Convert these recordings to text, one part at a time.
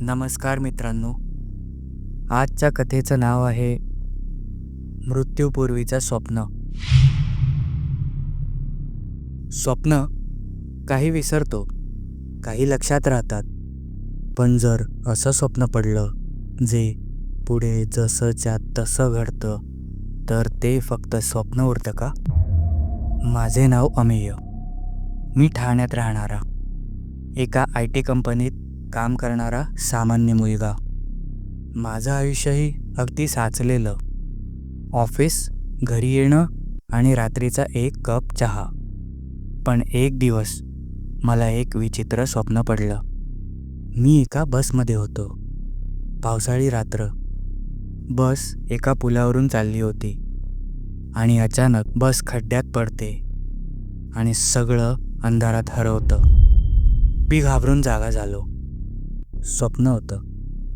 नमस्कार मित्रांनो. आजच्या कथेचं नाव आहे मृत्यूपूर्वीचं स्वप्न. स्वप्न काही विसरतो काही लक्षात राहतात. पण जर असं स्वप्न पडलं जे पुढे जसंच्या तसं घडतं तर ते फक्त स्वप्न उरतं का? माझे नाव अमेय. मी ठाण्यात राहणारा. एका आय टी कंपनीत काम करणारा सामान्य मुलगा. माझं आयुष्यही अगदी साचलेलं. ऑफिस घरी येणं आणि रात्रीचा एक कप चहा. पण एक दिवस मला एक विचित्र स्वप्न पडलं. मी एका बसमध्ये होतो. पावसाळी रात्र. बस एका पुलावरून चालली होती. आणि अचानक बस खड्ड्यात पडते. आणि सगळं अंधारात हरवतं. मी घाबरून जागा झालो. स्वप्न होतं.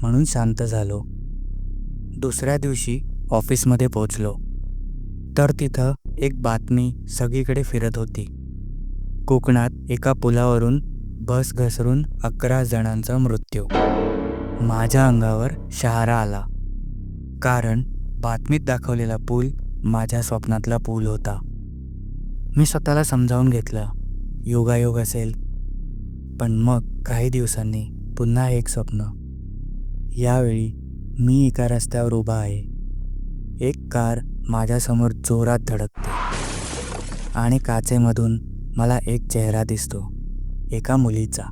म्हणून शांत झालो. दुसऱ्या दिवशी ऑफिसमध्ये पोचलो तर तिथं एक बातमी सगळीकडे फिरत होती. कोकणात एका पुलावरून बस घसरून अकरा जणांचा मृत्यू. माझ्या अंगावर शहारा आला. कारण बातमीत दाखवलेला पूल माझ्या स्वप्नातला पूल होता. मी स्वतःला समजावून घेतलं. योगायोग असेल. पण मग काही दिवसांनी पुन्हा एक स्वप्न. यावेळी मी एका रस्त्यावर उभा आहे. एक कार माझ्यासमोर जोरात धडकते आणि काचेमधून मला एक चेहरा दिसतो. एका मुलीचा.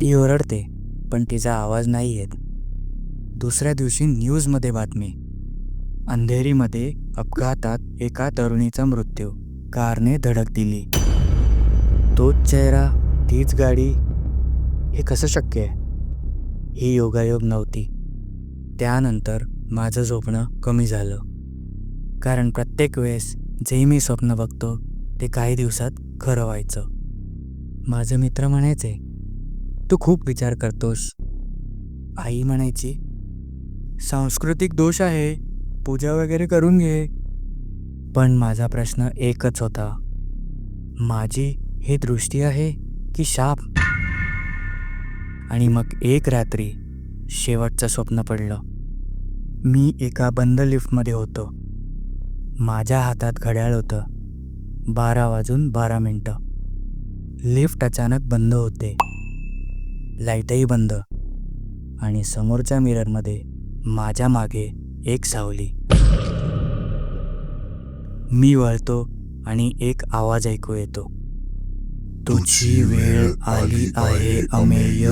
ती ओरडते पण तिचा आवाज नाही येत. दुसऱ्या दिवशी न्यूजमध्ये बातमी. अंधेरीमध्ये अपघातात एका तरुणीचा मृत्यू. कारने धडक दिली. तोच चेहरा तीच गाडी. हे कसं शक्य आहे? ही योगायोग नव्हती. त्यानंतर माझं झोपणं कमी झालं. कारण प्रत्येक वेळेस जे मी स्वप्न बघतो ते काही दिवसात खरं व्हायचं. माझे मित्र म्हणायचे तू खूप विचार करतोस. आई म्हणायची सांस्कृतिक दोष आहे पूजा वगैरे करून घे. पण माझा प्रश्न एकच होता माझी ही दृष्टी आहे की शाप? आणि मग एक रात्री शेवटचं स्वप्न पडलं. मी एका बंद लिफ्टमध्ये होतो. माझ्या हातात घड्याळ होतं. बारा वाजून बारा मिनटं. लिफ्ट अचानक बंद होते. लाईटही बंद. आणि समोरच्या मिररमध्ये माझ्या मागे एक सावली. मी वळतो आणि एक आवाज ऐकू येतो. तुझी वेळ आली आहे अमेय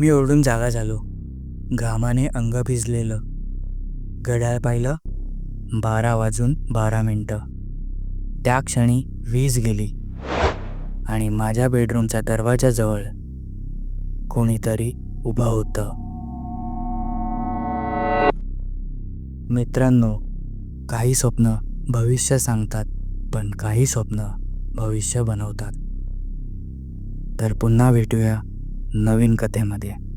मी ओरडून जागा झालो. घामाने अंग भिजलेलं. घड्याळ पाहिलं. बारा वाजून बारा मिनटं. त्या क्षणी वीज गेली. आणि माझ्या बेडरूमच्या दरवाजाजवळ कोणीतरी उभं होतं. मित्रांनो काही स्वप्न भविष्य सांगतात. पण काही स्वप्न भविष्य बनवतात. तर पुन्हा भेटूया नवीन कथेमध्ये.